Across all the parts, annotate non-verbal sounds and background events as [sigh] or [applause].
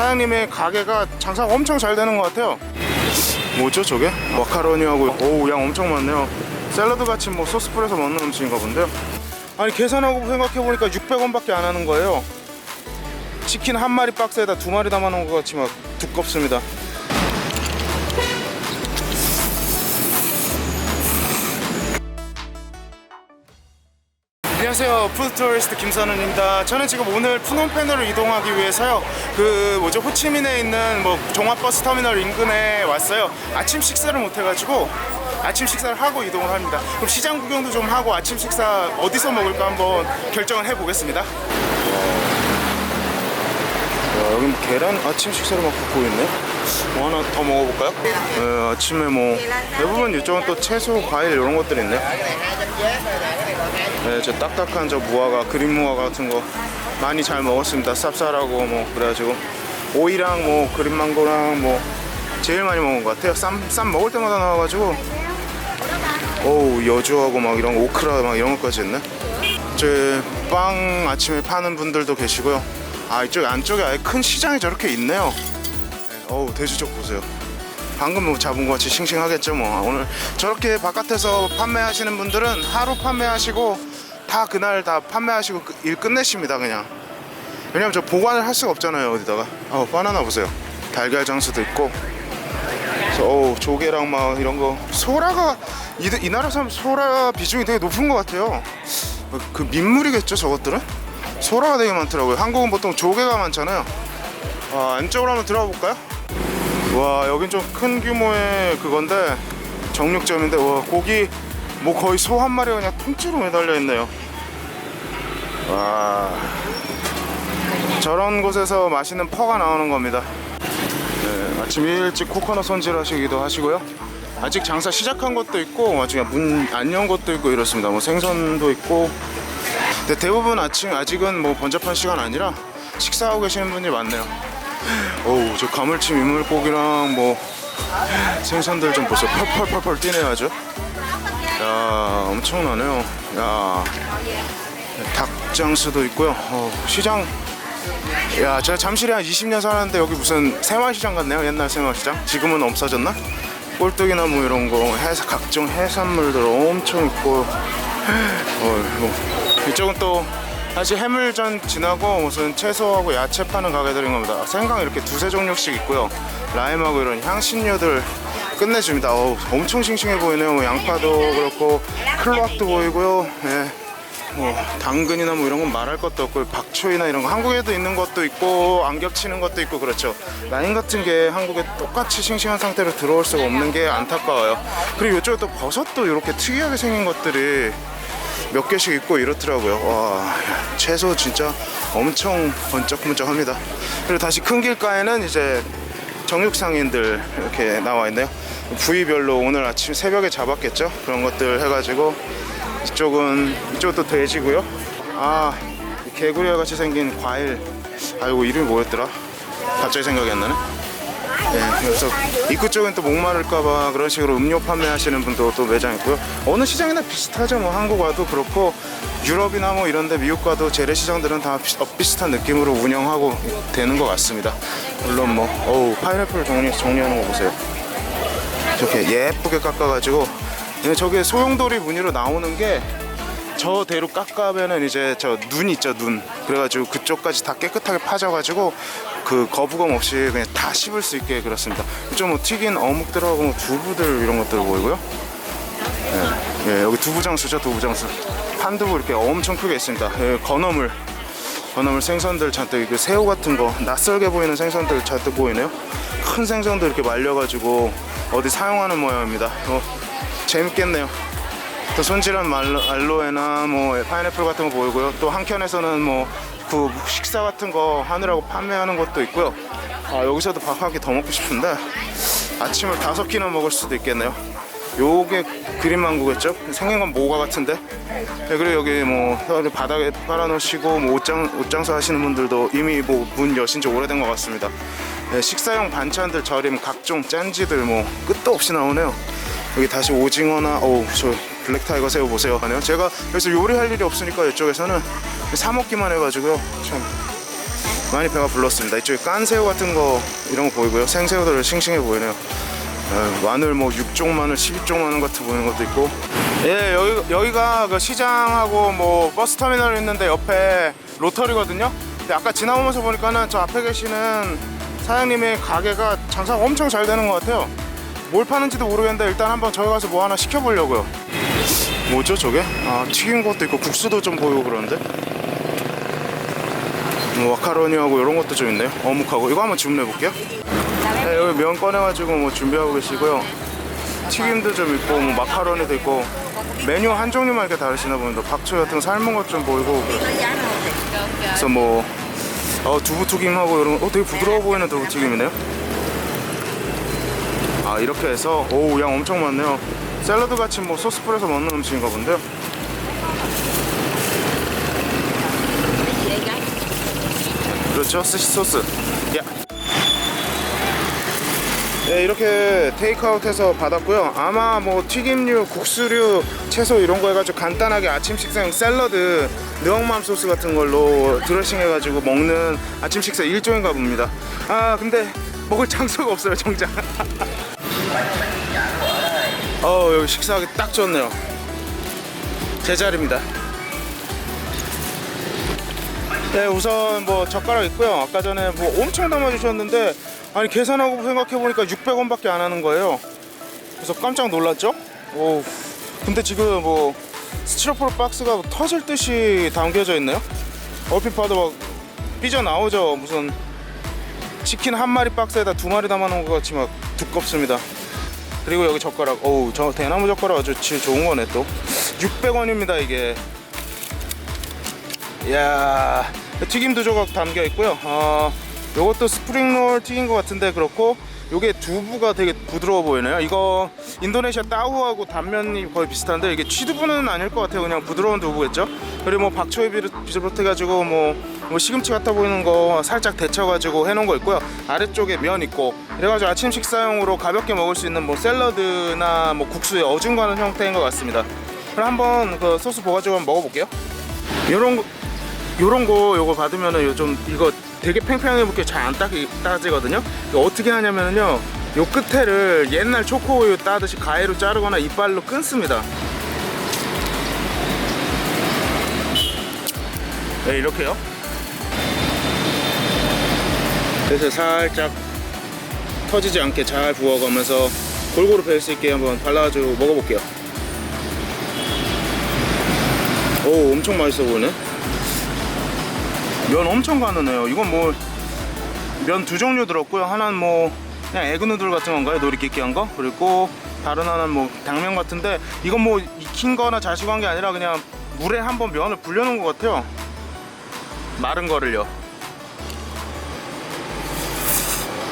사장님의 가게가 장사가 엄청 잘 되는 것 같아요. 뭐죠 저게? 마카로니하고 오우 양 엄청 많네요. 샐러드 같이 뭐 소스 뿌려서 먹는 음식인가 본데요. 아니 계산하고 생각해보니까 600원밖에 안 하는 거예요. 치킨 한 마리 박스에다 두 마리 담아놓은 것 같이 막 두껍습니다. 안녕하세요. 푸드 투어리스트 김선은입니다. 저는 지금 오늘 푸놈펜으로 이동하기 위해서요. 그 뭐죠? 호치민에 있는 뭐 종합버스 터미널 인근에 왔어요. 아침 식사를 못 해가지고 아침 식사를 하고 이동을 합니다. 그럼 시장 구경도 좀 하고 아침 식사 어디서 먹을까 한번 결정을 해보겠습니다. 야, 여기 계란 아침 식사를 막 굽고 있네 뭐 하나 더 먹어볼까요? 네, 아침에 뭐 대부분 이쪽은 또 채소, 과일 이런 것들이 있네 네, 저 딱딱한 저 무화과, 그린 무화과 같은 거 많이 잘 먹었습니다. 쌉쌀하고 뭐 그래가지고 오이랑 뭐 그린 망고랑 뭐 제일 많이 먹은 것 같아요. 쌈, 쌈 먹을 때마다 나와가지고 어우 여주하고 막 이런 오크라 막 이런 것까지 있네. 저빵 아침에 파는 분들도 계시고요. 아 이쪽 안쪽에 아예 큰 시장이 저렇게 있네요. 네, 어우 쪽 보세요. 방금 뭐 잡은 것 같이 싱싱하겠죠 뭐. 오늘 저렇게 바깥에서 판매하시는 분들은 하루 판매하시고 다 그날 다 판매하시고 그- 일 끝내십니다 그냥. 왜냐면 저 보관을 할 수가 없잖아요 어디다가. 어 바나나 보세요. 달걀 장수도 있고. 그래서 어우 조개랑 막 이런 거. 소라가 이, 이 나라 사람 소라 비중이 되게 높은 것 같아요. 어, 그 민물이겠죠 저것들은? 소라가 되게 많더라고요. 한국은 보통 조개가 많잖아요. 아, 안쪽으로 한번 들어가 볼까요? 와 여긴 좀 큰 규모의 그건데 정육점인데 와 고기 뭐 거의 소 한 마리가 그냥 통째로 매달려 있네요. 와. 저런 곳에서 맛있는 퍼가 나오는 겁니다. 네, 아침 일찍 코코넛 손질 하시기도 하시고요. 아직 장사 시작한 것도 있고 아직 문 안 연 것도 있고 이렇습니다. 뭐 생선도 있고. 근데 대부분 아침 아직은 뭐 번잡한 시간 아니라 식사하고 계시는 분들이 많네요 어우 저 가물치 민물고기랑 뭐 생선들 좀 보세요 펄펄펄펄 뛰네요 야 엄청나네요. 야 닭장수도 있고요. 어, 시장. 야 제가 잠실에 한 20년 살았는데 여기 무슨 새마을시장 같네요 옛날 새마을시장. 지금은 없어졌나? 꼴뚜기나 뭐 이런 거 해, 각종 해산물들 엄청 있고. 어, 뭐. 이쪽은 또 다시 해물전 지나고 무슨 채소하고 야채 파는 가게들인 겁니다. 생강 이렇게 두세 종류씩 있고요. 라임하고 이런 향신료들 끝내줍니다. 어우, 엄청 싱싱해 보이네요. 뭐 양파도 그렇고 클로악도 보이고요. 예. 뭐 당근이나 뭐 이런 건 말할 것도 없고 박초이나 이런 거 한국에도 있는 것도 있고 안 겹치는 것도 있고 그렇죠 라인 같은 게 한국에 똑같이 싱싱한 상태로 들어올 수가 없는 게 안타까워요 그리고 이쪽에 또 버섯도 이렇게 특이하게 생긴 것들이 몇 개씩 있고 이렇더라고요 와 야, 채소 진짜 엄청 번쩍번쩍합니다 그리고 다시 큰 길가에는 이제 정육상인들 이렇게 나와 있네요 부위별로 오늘 아침 새벽에 잡았겠죠 그런 것들 해가지고 이쪽은 이쪽도 돼지고요. 아 개구리와 같이 생긴 과일. 아이고 이름이 뭐였더라? 갑자기 생각이 안 나네. 예, 그래서 입구 쪽은 또 목마를까봐 그런 식으로 음료 판매하시는 분도 또 매장 있고요. 어느 시장이나 비슷하죠. 뭐 한국 와도 그렇고 유럽이나 뭐 이런데 미국 가도 재래시장들은 다 비- 어, 비슷한 느낌으로 운영하고 되는 것 같습니다. 물론 뭐 어우 파인애플 정리 정리하는 거 보세요. 이렇게 예쁘게 깎아가지고 예, 저게 소용돌이 무늬로 나오는 게 저 대로 깎아면은 이제 저 눈 있죠 눈 그래가지고 그쪽까지 다 깨끗하게 파져가지고 그 거부감 없이 그냥 다 씹을 수 있게 그렇습니다. 좀 뭐 튀긴 어묵들하고 뭐 두부들 이런 것들 보이고요. 예, 예, 여기 두부장수죠 두부장수. 한두부 이렇게 엄청 크게 있습니다. 예, 건어물. 건어물 생선들 잔뜩 이게 새우 같은 거 낯설게 보이는 생선들 잔뜩 보이네요. 큰 생선도 이렇게 말려가지고 어디 사용하는 모양입니다. 어, 재밌겠네요. 또 손질한 말로, 알로에나 뭐 파인애플 같은 거 보이고요. 또 한켠에서는 뭐 그 식사 같은 거 하느라고 판매하는 것도 있고요. 아 여기서도 개더 먹고 싶은데 아침을 다섯 끼나 먹을 수도 있겠네요. 요게 그린망고겠죠? 생긴 건 모가 같은데. 네, 그리고 여기 뭐 바닥에 깔아놓으시고 뭐 옷장, 옷장사 하시는 분들도 이미 뭐 문 여신 지 오래된 것 같습니다. 네, 식사용 반찬들 절임 각종 짠지들 뭐 끝도 없이 나오네요. 여기 다시 오징어나 어우 저 블랙타이거 새우 보세요. 하네요 제가 그래서 요리할 일이 없으니까 이쪽에서는 사 먹기만 해가지고요 참 많이 배가 불렀습니다. 이쪽에 깐새우 같은 거 이런 거 보이고요. 생새우들 싱싱해 보이네요. 어, 마늘 뭐 6종 마늘, 12종 마늘 같은 보이는 것도 있고. 예, 여기 여기가 그 시장하고 뭐 버스 터미널 있는데 옆에 로터리거든요. 근데 아까 지나오면서 보니까는 저 앞에 계시는 사장님의 가게가 장사가 엄청 잘 되는 것 같아요. 뭘 파는지도 모르겠는데 일단 한번 저기 가서 뭐 하나 시켜보려고요. 뭐죠 저게? 아 튀긴 것도 있고 국수도 좀 보이고 그러는데 뭐 와카로니하고 이런 것도 좀 있네요. 어묵하고. 이거 한번 주문해 볼게요. 네, 여기 면 꺼내가지고 뭐 준비하고 계시고요. 튀김도 좀 있고 뭐 마카로니도 있고. 메뉴 한 종류만 이렇게 다르시나 보는데 박초 같은 거 삶은 것 좀 보이고 그래서 뭐 어, 두부튀김하고 이런 거. 어, 되게 부드러워 보이는 두부튀김이네요. 아 이렇게 해서 오우 양 엄청 많네요. 샐러드 같이 뭐 소스 뿌려서 먹는 음식인가 본데요 그렇죠. 스시 소스. 야. 네 이렇게 테이크아웃해서 받았고요. 아마 뭐 튀김류 국수류 채소 이런 거 해가지고 간단하게 아침 식사용 샐러드 느엉맘 소스 같은 걸로 드레싱 해가지고 먹는 아침 식사 일종인가 봅니다. 아 근데 먹을 장소가 없어요 정작 [laughs] 어 여기 식사하기 딱 좋네요. 제 자리입니다 네 우선 뭐 젓가락 있고요. 아까 전에 뭐 엄청 담아주셨는데 아니 계산하고 생각해 보니까 600원밖에 안 하는 거예요. 그래서 깜짝 놀랐죠? 오 근데 지금 뭐 스티로폼 박스가 터질 듯이 담겨져 있네요. 얼핏 봐도 막 삐져 나오죠. 무슨 치킨 한 마리 박스에다 두 마리 담아놓은 것 같이 막 두껍습니다. 그리고 여기 젓가락. 어우 저 대나무 젓가락 아주 질 좋은 거네 또. 600원입니다 이게 이야 튀김도 조각 담겨 있고요. 어 요것도 스프링롤 튀긴 것 같은데 그렇고 요게 두부가 되게 부드러워 보이네요. 이거 인도네시아 따우하고 단면이 거의 비슷한데 이게 취두부는 아닐 것 같아요. 그냥 부드러운 두부겠죠? 그리고 뭐 박초에 비슷해 가지고 뭐, 뭐 시금치 같아 보이는 거 살짝 데쳐 가지고 해놓은 거 있고요. 아래쪽에 면 있고. 이래가지고 아침 식사용으로 가볍게 먹을 수 있는 뭐 샐러드나 뭐 국수에 어중간한 형태인 것 같습니다. 그럼 한번 그 소스 부어가지고 한번 먹어볼게요. 요런 거 요런 거 요거 받으면은 요좀 이거 되게 팽팽하게 먹게 잘 안 따지거든요. 어떻게 하냐면요. 요 끝에를 옛날 초코우유 따듯이 가위로 자르거나 이빨로 끊습니다. 네, 이렇게요. 그래서 살짝 터지지 않게 잘 부어가면서 골고루 뺄수 있게 한번 발라가지고 먹어볼게요. 오, 엄청 맛있어 보이네. 면 엄청 가느네요. 이건 뭐 면 두 종류 들었고요. 하나는 뭐 그냥 에그누들 같은 건가요? 노리끼끼 한 거. 그리고 다른 하나는 뭐 당면 같은데 이건 뭐 익힌 거나 자식한 게 아니라 그냥 물에 한번 면을 불려놓은 것 같아요. 마른 거를요.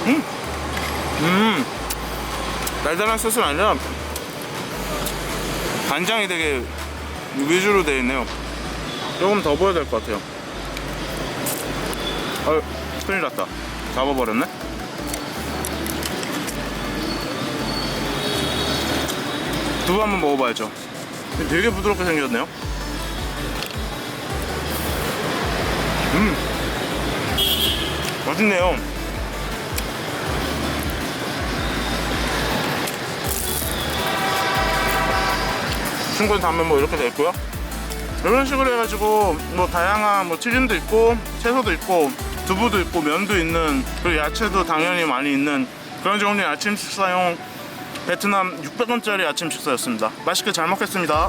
음, 음, 달달한 소스는 아니라 간장이 되게 위주로 되어 있네요. 조금 더 부어야 될 것 같아요. 아 큰일 났다. 잡아버렸네? 두부 한번 먹어봐야죠. 되게 부드럽게 생겼네요. 음! 맛있네요. 충분히 담면 뭐 이렇게 돼 있고요. 이런 식으로 해가지고 뭐 다양한 뭐 튀김도 있고 채소도 있고 두부도 있고 면도 있는 그리고 야채도 당연히 많이 있는 그런 종류의 아침 식사용 베트남 600원짜리 아침 식사였습니다. 맛있게 잘 먹겠습니다